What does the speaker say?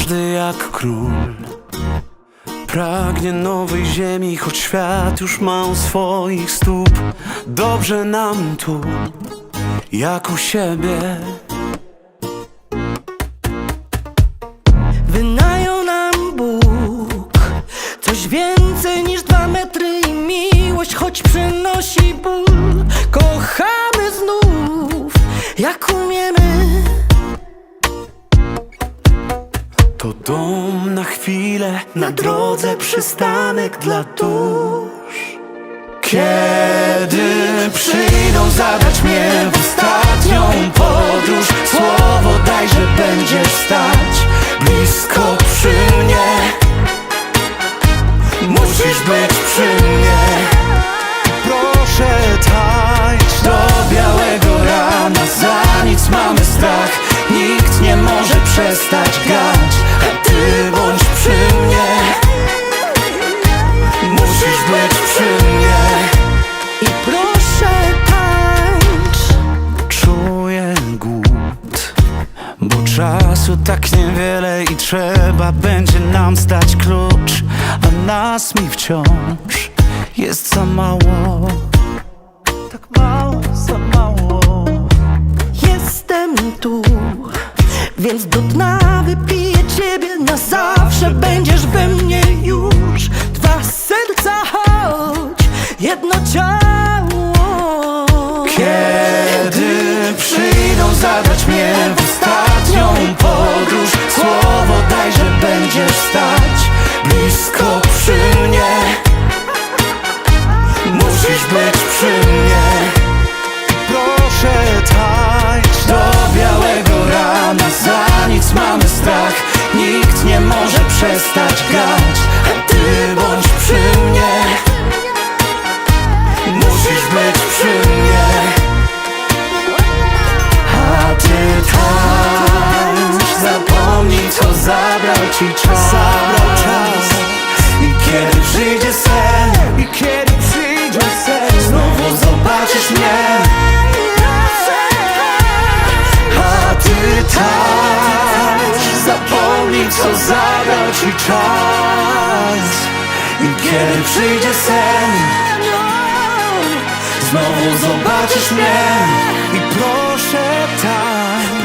Każdy jak król. Pragnie nowej ziemi, choć świat już ma u swoich stóp. Dobrze nam tu, jak u siebie. Wynajął nam Bóg Coś więcej niż dwa metry i miłość Choć przynosi ból. Kochamy znów Jak umiemy To dom na chwilę, na drodze przystanek dla dusz. Kiedy przyjdą zabrać mnie w ostatnią podróż. Słowo daj, że będziesz stać blisko przy mnie. Musisz być przy mnie. Proszę tańcz do białego rana. Za nic mamy strach. Nikt nie może przestać grać czasu tak niewiele I trzeba będzie nam zdać klucz A nas mi wciąż jest za mało. Tak mało, za mało. Jestem tu Więc do dna wypiję ciebie Na zawsze. Będziesz we mnie już. Dwa serca choć Jedno ciało. Kiedy przyjdą zabrać mnie w ostatnią podróż Słowo daj, że będziesz stać blisko przy mnie. Musisz być przy mnie. Proszę tańcz. Do białego rana Za nic mamy strach. Nikt nie może przestać grać co zabrał ci czas. Zabrał czas. I kiedy przyjdzie sen. I kiedy przyjdzie sen. Znowu zobaczysz mnie. A ty tańcz Zapomnij co zabrał ci czas. I kiedy przyjdzie sen. Znowu zobaczysz mnie. I proszę tak